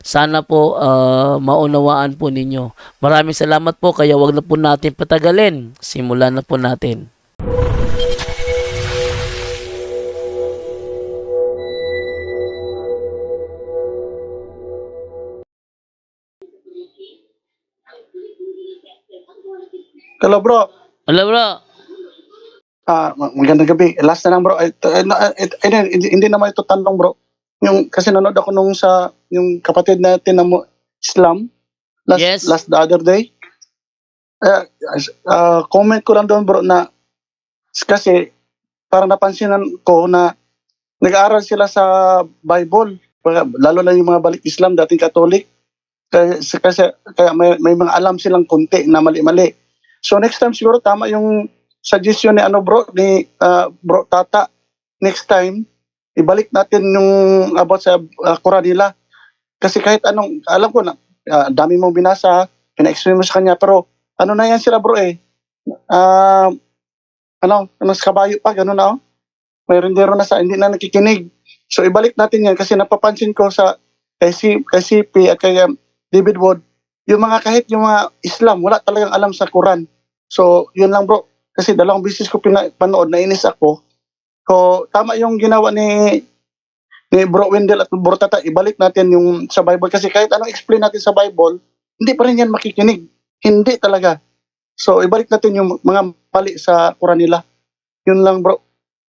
Sana po ah, maunawaan po ninyo. Maraming salamat po kaya wag na po natin patagalin. Simulan na po natin. Hello bro. Hello bro. Ah, ma- magandang gabi. Last na lang bro. Hindi naman ito tanong bro. Yung kasi nanood ako nung sa yung kapatid natin na mo Islam last Yes. last the other day. Eh, ah, comment ko lang doon bro na kasi parang napansinan ko na nag-aaral sila sa Bible lalo na yung mga balik Islam dating Katolik kasi, kasi kaya may, may mga alam silang konti na mali-mali so next time siguro tama yung suggestion ni ano bro ni ah, bro Tata next time ibalik natin yung about sa uh, Quran nila. Kasi kahit anong alam ko na ah, dami mong binasa pina-explain mo sa kanya pero ano na yan sila bro eh? Ah, ano ano sa kabayo pa gano'n na oh. May rendero na sa hindi na nakikinig. So ibalik natin yan kasi napapansin ko sa kay, si, kay CP at kay um, David Wood yung mga kahit yung mga Islam wala talagang alam sa Quran. So yun lang bro. Kasi dalawang beses ko pinapanood na inis ako so tama yung ginawa ni ni Bro Wendell at Bro Tata ibalik natin yung sa Bible kasi kahit anong explain natin sa Bible hindi pa rin yan makikinig hindi talaga so ibalik natin yung mga mali sa Quran nila yun lang bro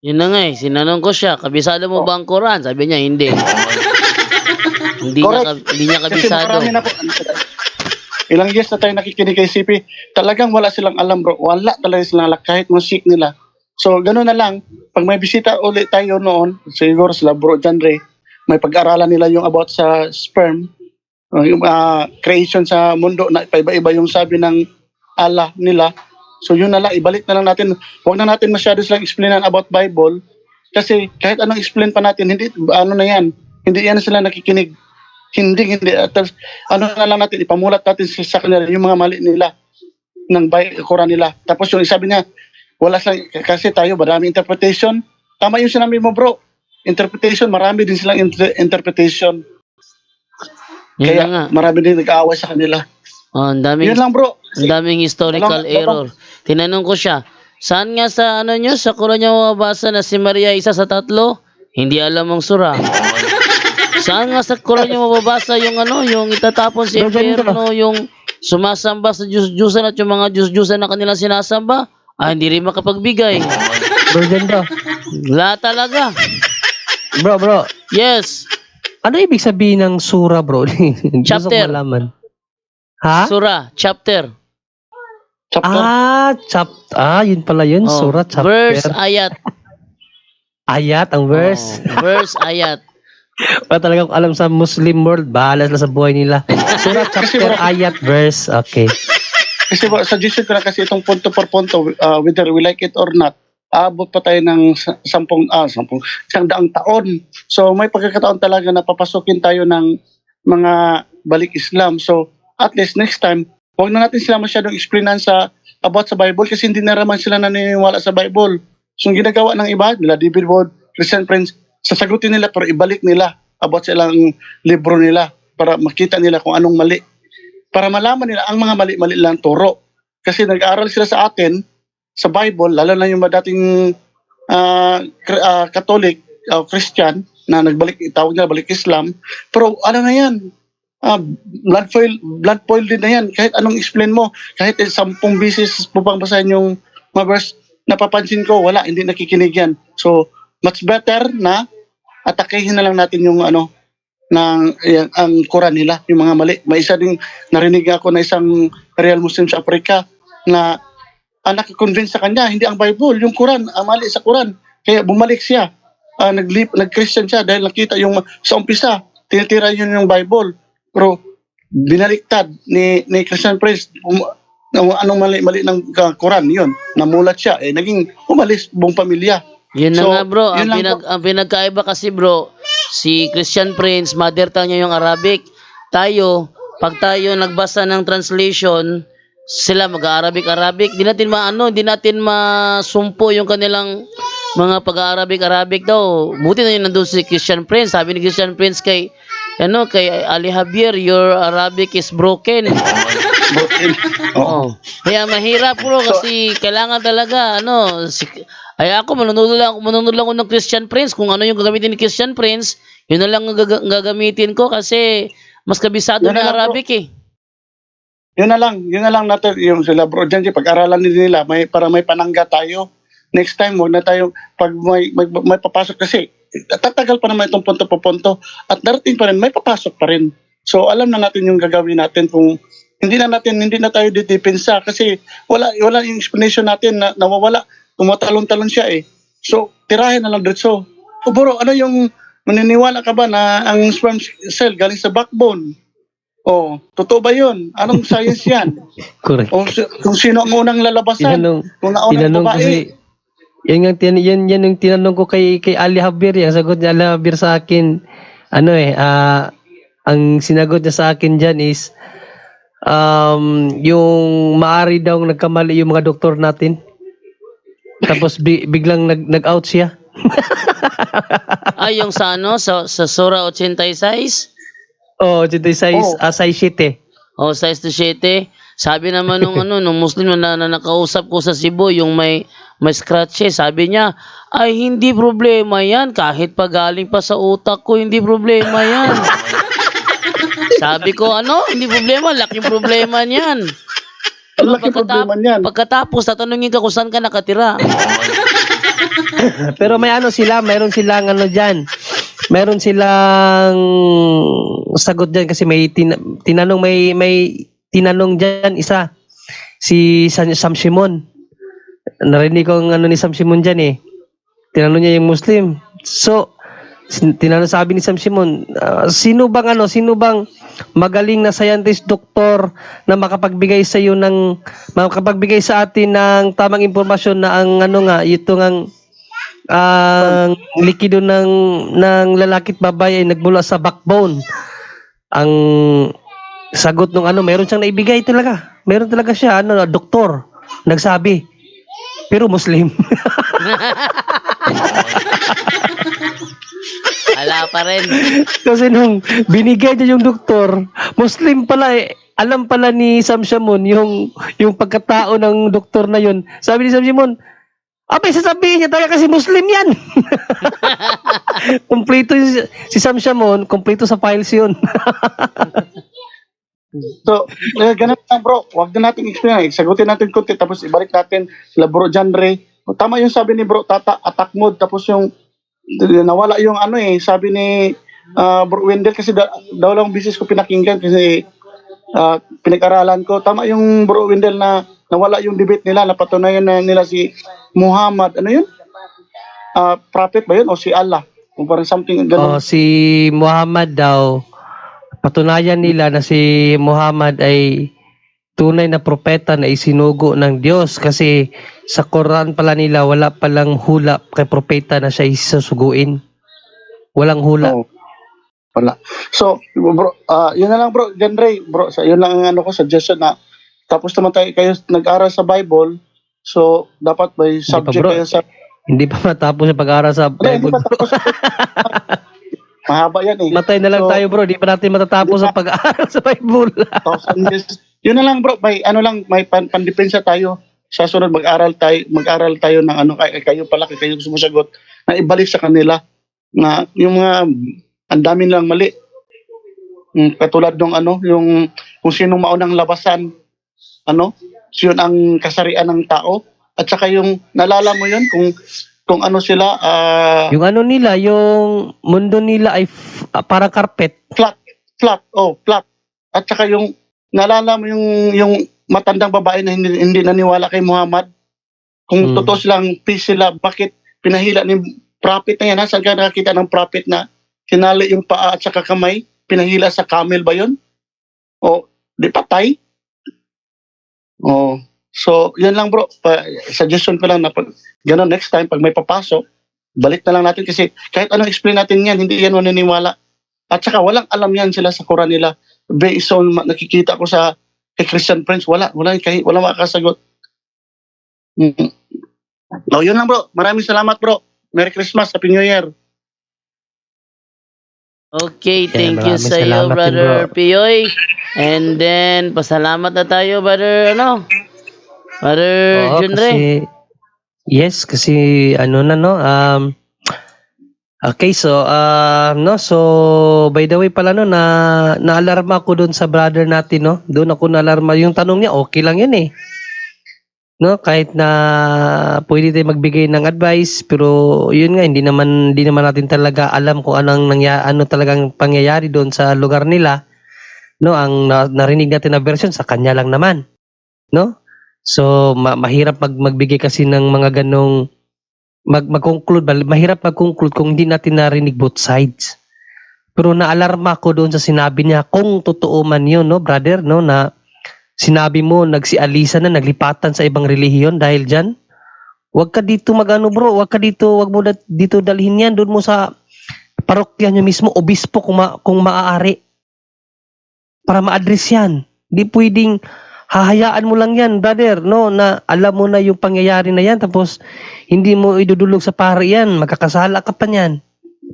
Yun na nga eh, sinanong ko siya, kabisado mo Oh. ba ang Quran? Sabi niya, hindi. hindi, niya, Correct. ka- hindi niya Kasi kabisado. marami na po. Ilang years na tayo nakikinig kay CP, talagang wala silang alam bro. Wala talaga silang alam kahit musik nila. So, gano'n na lang. Pag may bisita ulit tayo noon, siguro sila bro John Ray, may pag-aralan nila yung about sa sperm, uh, yung ah, creation sa mundo na iba-iba yung sabi ng Allah nila. So, yun na lang. Ibalik na lang natin. Huwag na natin masyado silang explainan about Bible. Kasi kahit anong explain pa natin, hindi, ano na yan, hindi yan sila nakikinig. Hindi, hindi. At, ano na lang natin, ipamulat natin sa, sa kanila yung mga mali nila ng Quran nila. Tapos yung sabi niya, wala silang, kasi tayo, marami interpretation. Tama yung sinabi mo bro. Interpretation, marami din silang inter- interpretation. Yun Kaya nga. marami din nag-aaway sa kanila. Oh, ang daming, Yun lang bro. ang daming historical Walang- walang- error. Tinanong ko siya, saan nga sa ano nyo, sa Quran niya mababasa na si Maria isa sa tatlo? Hindi alam ang sura. saan nga sa Quran niya mababasa yung ano, yung itatapon si impyerno, yung sumasamba sa Diyos-Diyosan at yung mga Diyos-Diyosan na kanilang sinasamba? Ah, hindi rin makapagbigay. Bro, ganda. Wala talaga. Bro, bro. Yes. Ano ibig sabihin ng sura, bro? Gusto Chapter. ko malaman. Ha? Surah, chapter. Chapter. ah, chap ah, yun pala yun. Oh, sura, chapter. Verse, ayat. Ayat, ang verse. Oh, verse, ayat. Wala talagang alam sa Muslim world. Bahala sila sa buhay nila. Sura, chapter, ayat, verse. Okay. Kasi bro, suggestion ko lang kasi itong punto por punto, uh, whether we like it or not, aabot pa tayo ng sa- sampung, ah, sampung, isang daang taon. So may pagkakataon talaga na papasukin tayo ng mga balik Islam. So at least next time, huwag na natin sila masyadong explainan sa about sa Bible kasi hindi na naman sila naniniwala sa Bible. So yung ginagawa ng iba, nila David Wood, Christian Friends, sasagutin nila pero ibalik nila about sa ilang libro nila para makita nila kung anong mali para malaman nila ang mga mali-mali lang turo. Kasi nag-aaral sila sa atin, sa Bible, lalo na yung mga dating ah, kr- ah, Catholic, o Christian, na nagbalik, tawag nila balik Islam. Pero ano na yan? Ah, blood foil, blood foil din na yan. Kahit anong explain mo, kahit eh, sampung bisis mo pang basahin yung mga verse, napapansin ko, wala, hindi nakikinig yan. So, much better na atakehin na lang natin yung ano, ng yan, ang Quran nila, yung mga mali. May isa ding narinig ako na isang real Muslim sa Afrika na ang nakakonvince sa kanya, hindi ang Bible, yung Quran, ang mali sa Quran. Kaya bumalik siya. Ah, naglip, nag-Christian siya dahil nakita yung sa umpisa, tinitira yun yung Bible. Pero binaliktad ni ni Christian Prince um, anong mali mali ng uh, Quran yun namulat siya eh naging umalis buong pamilya Yun na So, nga bro, ang, pinag, ang pinagkaiba kasi bro, si Christian Prince, mother tongue niya yung Arabic. Tayo, pag tayo nagbasa ng translation, sila mag-Arabic-Arabic, di natin maano, di natin masumpo yung kanilang mga pag-Arabic-Arabic daw. Buti na yun nandun si Christian Prince. Sabi ni Christian Prince kay, ano, kay Ali Javier, your Arabic is broken. Oo. Oo. Kaya mahirap bro kasi kailangan talaga ano si, ay ako manunod lang manunod lang ako ng Christian Prince. Kung ano yung gagamitin ni Christian Prince yun na lang ang gaga- gagamitin ko kasi mas kabisado na na lang, bro. Arabic eh. yun na lang yun na lang natin yung sila bro. Dyan pag-aralan din nila may para may panangga tayo. Next time wag na tayo pag may, may, may papasok kasi tatagal pa naman itong punto po punto. At darating pa rin may papasok pa rin. So alam na natin yung gagawin natin kung hindi na natin hindi na tayo didepensa kasi wala wala yung explanation natin na nawawala tumatalon-talon siya eh so tirahin na lang diretso o bro ano yung maniniwala ka ba na ang sperm cell galing sa backbone Oh, totoo ba 'yun? Anong science 'yan? Correct. O kung sino ang unang lalabasan? Tinanong, Kung naunang tinanong ko babae? si, yan, nga, tin, yan, yan yung tinanong ko kay, kay Ali Javier. Yung sagot ni Ali Javier sa akin, ano eh, ah, ang sinagot niya sa akin dyan is, um, yung maari daw nagkamali yung mga doktor natin. Tapos bi- biglang nag, nag-out siya. Ay yung sa ano sa sa Sura 86 Oh, dito sa Oh. uh, size sheet eh. o sa 7 sabi naman nung ano nung Muslim na, na nakausap ko sa Cebu yung may may scratch eh, sabi niya ay hindi problema yan. Kahit pa galing pa sa utak ko hindi problema yan. Sabi ko ano? Hindi problema. Laking problema niyan Ang laki problema niyan. Pagkatapos, tatanungin ka kung saan ka nakatira. Pero may ano sila, mayroon silang ano diyan. Meron silang sagot diyan kasi may tin- tinanong may may tinanong diyan isa si San- Sam Simon. Narinig ko ang ano ni Sam Simon diyan eh. Tinanong niya yung Muslim. So tinanong sabi ni Sam Simon, "Ah, sino bang ano, sino bang magaling na scientist, doktor na makapagbigay sa iyo ng makapagbigay sa atin ng tamang impormasyon na ang ano nga ito ngang ang likido ng ng lalaki at babae ay nagmula sa backbone. Ang sagot ng ano, meron siyang naibigay talaga. Meron talaga siya ano, doktor nagsabi. Pero Muslim. Wala pa rin. Kasi nung binigay niya yung doktor, Muslim pala eh. Alam pala ni Sam Shamoun yung yung pagkatao ng doktor na yun. Sabi ni Sam Shamoun, Abay, sasabihin niya talaga kasi Muslim yan. kompleto si, si Sam Shamoun, kompleto sa files yun. So, eh, ganun lang bro. Huwag na natin explain. Sagutin natin konti tapos ibalik natin sila bro Ray. Tama yung sabi ni bro Tata, attack mode. Tapos yung nawala yung ano eh. Sabi ni ah, bro Wendell kasi da, daw lang business ko pinakinggan kasi ah, pinag-aralan ko. Tama yung bro Wendell na nawala yung debate nila. Napatunayan na nila si Muhammad. Ano yun? Ah, prophet ba yun? O si Allah? Kung parang something Oh, ganun. si Muhammad daw, patunayan nila na si Muhammad ay tunay na propeta na isinugo ng Diyos kasi sa Quran pala nila wala palang hula kay propeta na siya isusuguin. Walang hula. Oo. Wala. So, bro, ah yun na lang bro, John Ray, bro, sa yun lang ang ano ko suggestion na tapos naman tayo kayo nag-aral sa Bible, so dapat may pa, subject bro. kayo sa Hindi pa matapos ang pag-aaral sa Hindi, hindi Bible. pa tapos. Mahaba yan eh. Matay na lang So, tayo bro, di pa natin matatapos ang pag-aaral sa Bible. thousand years. Yun na lang bro, may ano lang, may pan pandepensa tayo. Sa sunod mag-aral tayo, mag-aral tayo ng ano kay kayo pala kay kayo sumasagot na ibalik sa kanila na yung mga ang dami lang mali. Mm, katulad ng ano, yung kung sino maunang labasan, ano, yun ang kasarian ng tao. At saka yung nalala mo yun kung kung ano sila ah, yung ano nila, yung mundo nila ay ah, parang carpet. flat, flat, oh, flat. At saka yung nalala mo yung yung matandang babae na hindi, hindi naniwala kay Muhammad. Kung Hmm. totoo silang peace sila, bakit pinahila ni prophet na yan? Ha? Saan ka nakakita ng prophet na sinali yung paa at saka kamay? Pinahila sa camel ba yun? O, di patay? O, so, yan lang bro. Pa, suggestion ko lang na pag, ganun, next time, pag may papasok, balik na lang natin kasi kahit anong explain natin yan, hindi yan maniniwala. At saka walang alam yan sila sa Quran nila. Based on nakikita ko sa kay Christian friends, wala, wala, kahit, wala makakasagot. Mm. Oh, yun lang bro. Maraming salamat bro. Merry Christmas, Happy New Year. Okay, thank you maraming sa iyo, Brother bro. Pioy. And then, pasalamat na tayo, Brother, ano? Brother Oo, Junre. kasi, yes, kasi ano na no, um, okay, so, uh, no, so, by the way pala no, na, naalarma ako doon sa brother natin, no, doon ako naalarma, yung tanong niya, okay lang yun eh. No, kahit na pwede tayo magbigay ng advice, pero yun nga, hindi naman, hindi naman natin talaga alam kung anong nangya, ano talagang pangyayari doon sa lugar nila. No, ang na- narinig natin na version sa kanya lang naman. No? So ma- mahirap mag magbigay kasi ng mga ganong mag mag-conclude mahirap mag-conclude kung hindi natin narinig both sides. Pero naalarma ko doon sa sinabi niya kung totoo man 'yun no brother no na sinabi mo nagsialisa na naglipatan sa ibang relihiyon dahil diyan. Huwag ka dito magano bro, huwag ka dito, wag mo dito dalhin yan doon mo sa parokya niyo mismo, obispo kung, ma- kung maaari. Para ma-address yan. Di pwedeng hahayaan mo lang yan, brother, no, na alam mo na yung pangyayari na yan, tapos hindi mo idudulog sa pari yan, magkakasala ka pa niyan.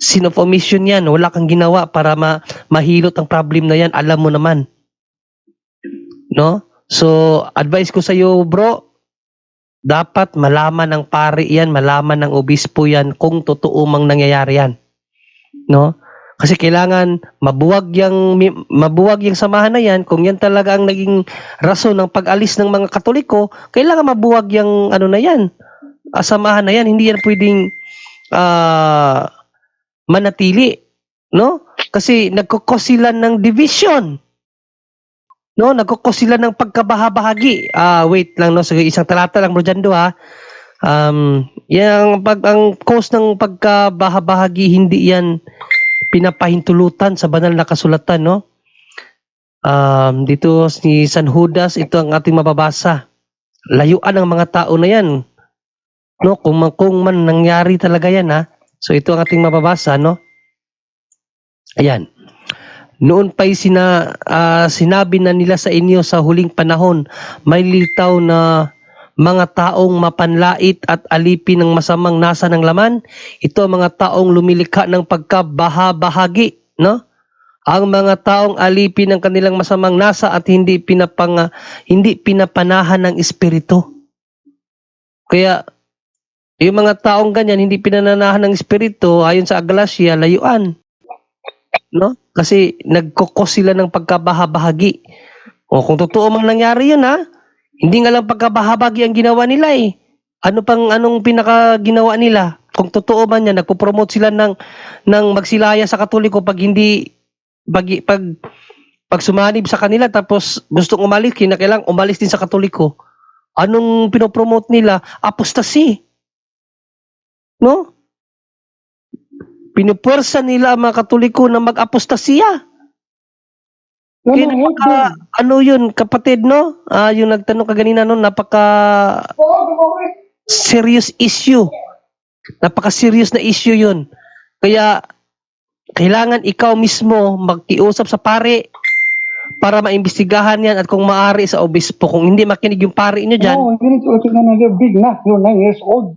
Sin of omission yan, wala kang ginawa para ma mahilot ang problem na yan, alam mo naman. No? So, advice ko sa iyo, bro, dapat malaman ng pari yan, malaman ng obispo yan kung totoo mang nangyayari yan. No? Kasi kailangan mabuwag yung mi- mabuwag yung samahan na yan kung yan talaga ang naging rason ng pag-alis ng mga Katoliko, kailangan mabuwag yung ano na yan. ah, samahan na yan, hindi yan pwedeng ah, manatili, no? Kasi nagkukos sila ng division. No, nagkukos sila ng pagkabahabahagi. Ah, wait lang no, sige isang talata lang bro dyan do ha. Um, yung pag ang cause ng pagkabahabahagi hindi yan pinapahintulutan sa banal na kasulatan, no? Um, dito si San Judas, ito ang ating mababasa. Layuan ang mga tao na yan. No, kung man, kung man nangyari talaga yan, ha? So ito ang ating mababasa, no? Ayan. Noon pa'y sina, ah, sinabi na nila sa inyo sa huling panahon, may litaw na mga taong mapanlait at alipin ng masamang nasa ng laman, ito ang mga taong lumilikha ng pagkabahabahagi, no? Ang mga taong alipin ng kanilang masamang nasa at hindi pinapang hindi pinapanahan ng espiritu. Kaya yung mga taong ganyan hindi pinananahan ng espiritu ayon sa Aglasia layuan. No? Kasi nagkokos sila ng pagkabahabahagi. O kung totoo mang nangyari 'yun ha, hindi nga lang pagkabahabagi ang ginawa nila eh. Ano pang anong pinaka ginawa nila? Kung totoo man yan, nagpo-promote sila ng ng magsilaya sa Katoliko pag hindi pag pag, pag sumanib sa kanila tapos gustong umalis, kinakailang umalis din sa Katoliko. Anong pinopromote nila? Apostasy. No? Pinupuwersa nila ang mga Katoliko na mag-apostasya. Kaya napaka, ano yun, kapatid, no? Ah, yung nagtanong ka ganina, no? Napaka serious issue. Napaka serious na issue yun. Kaya, kailangan ikaw mismo magkiusap sa pare para maimbestigahan yan at kung maaari sa obispo. Kung hindi makinig yung pare nyo dyan, No, you need to tingnan na you're big na. You're nine years old.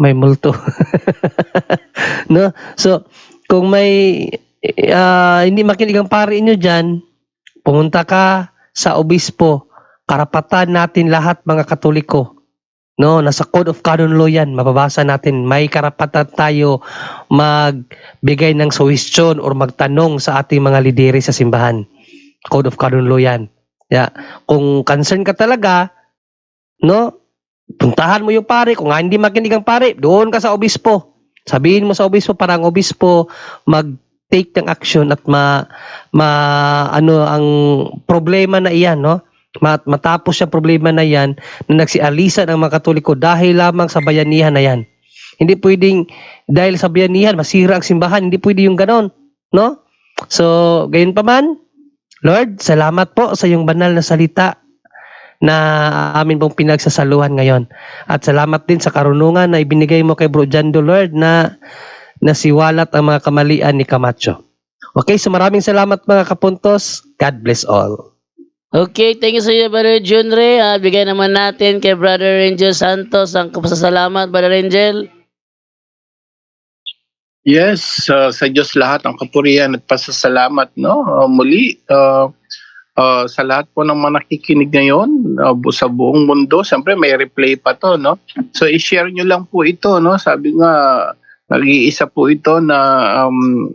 may multo. no? So, kung may ah, hindi makinig ang pari inyo dyan, pumunta ka sa obispo. Karapatan natin lahat mga katoliko. No, nasa Code of Canon Law yan, mababasa natin. May karapatan tayo magbigay ng suhestyon or magtanong sa ating mga lideri sa simbahan. Code of Canon Law yan. Yeah. Kung concern ka talaga, no, puntahan mo yung pare. Kung nga hindi makinig ang pare, doon ka sa obispo. Sabihin mo sa obispo para ang obispo mag take ng action at ma, ma ano ang problema na iyan no? Ma- matapos yung problema na yan na nagsialisa ng mga katoliko dahil lamang sa bayanihan na yan. Hindi pwedeng dahil sa bayanihan masira ang simbahan hindi pwede yung ganon no? So gayon pa man Lord salamat po sa iyong banal na salita na amin pong pinagsasaluhan ngayon. At salamat din sa karunungan na ibinigay mo kay Bro Jando Lord na nasiwalat ang mga kamalian ni Camacho. Okay, so maraming salamat mga kapuntos. God bless all. Okay, thank you sa iyo, Brother Junre. Ah, bigay naman natin kay Brother Angel Santos ang kapasasalamat, Brother Angel. Yes, uh, sa Diyos lahat ang kapurihan at pasasalamat no. Uh, muli uh, uh, sa lahat po ng mga nakikinig ngayon uh, sa buong mundo, siyempre may replay pa to no. So i-share nyo lang po ito no. Sabi nga nag-iisa po ito na um,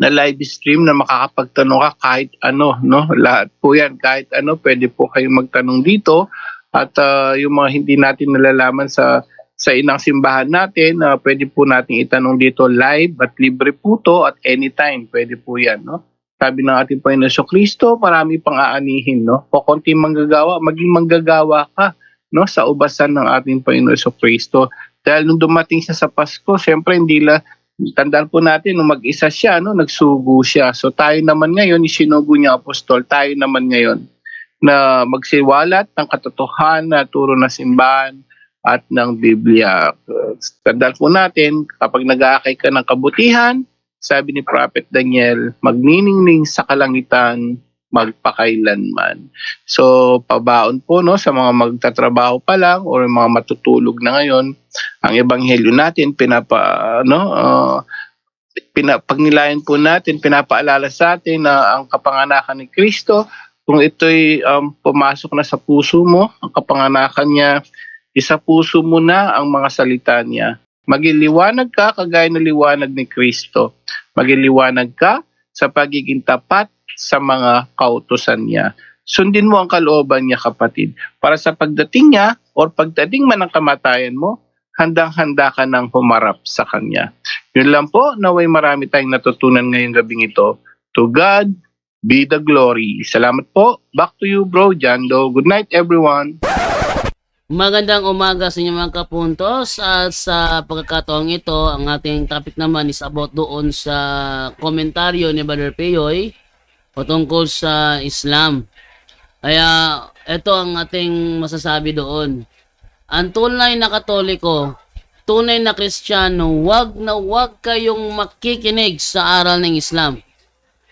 na live stream na makakapagtanong ka kahit ano no. Lahat po 'yan kahit ano pwede po kayong magtanong dito at uh, yung mga hindi natin nalalaman sa sa inang simbahan natin, na pwede po nating itanong dito live at libre po to at anytime. Pwede po yan, no? Sabi ng ating Panginoon Kristo, marami pang aanihin, no? O konti manggagawa, maging manggagawa ka, no? Sa ubasan ng ating Panginoon Kristo. Dahil nung dumating siya sa Pasko, syempre hindi la, tandaan po natin, nung mag-isa siya, no? Nagsugo siya. So tayo naman ngayon, isinugo niya apostol, tayo naman ngayon na magsiwalat ng katotohanan na turo na simbahan, at ng Biblia. Tandaan po natin, kapag nag-aakay ka ng kabutihan, sabi ni Prophet Daniel, magniningning sa kalangitan, magpakailanman. So, pabaon po no, sa mga magtatrabaho pa lang o mga matutulog na ngayon, ang ebanghelyo natin, pinapa, ano, uh, pina, pagnilayan po natin, pinapaalala sa atin na ang kapanganakan ni Kristo, kung ito'y um, pumasok na sa puso mo, ang kapanganakan niya, isa puso mo na ang mga salita niya. Magiliwanag ka kagaya ng liwanag ni Kristo. Magiliwanag ka sa pagiging tapat sa mga kautosan niya. Sundin mo ang kalooban niya kapatid. Para sa pagdating niya or pagdating man ng kamatayan mo, handang-handa ka nang humarap sa Kanya. Yun lang po, naway marami tayong natutunan ngayong gabing ito. To God be the glory. Salamat po. Back to you, bro, Jando. Good night, everyone. Magandang umaga sa inyo mga kapuntos at sa pagkakataong ito, ang ating topic naman is about doon sa komentaryo ni Brother Peyoy patungkol sa Islam. Kaya ito ang ating masasabi doon. Ang tunay na katoliko, tunay na kristyano, wag na wag kayong makikinig sa aral ng Islam.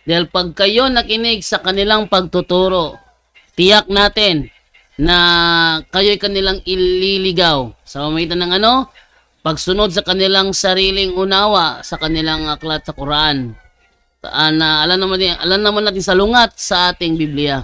Dahil pag kayo nakinig sa kanilang pagtuturo, tiyak natin na kayo'y kanilang ililigaw sa pamamagitan ng ano? Pagsunod sa kanilang sariling unawa sa kanilang aklat sa Quran. Ah, na alam naman, alam naman natin sa lungat sa ating Biblia.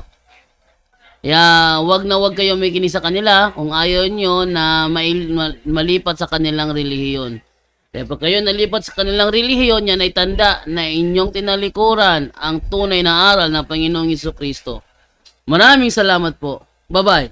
Kaya wag na wag kayo may kinig sa kanila kung ayaw nyo na mail, ma- malipat sa kanilang relihiyon. Kaya pag kayo nalipat sa kanilang relihiyon, yan ay tanda na inyong tinalikuran ang tunay na aral ng Panginoong Iso Kristo. Maraming salamat po. Bye-bye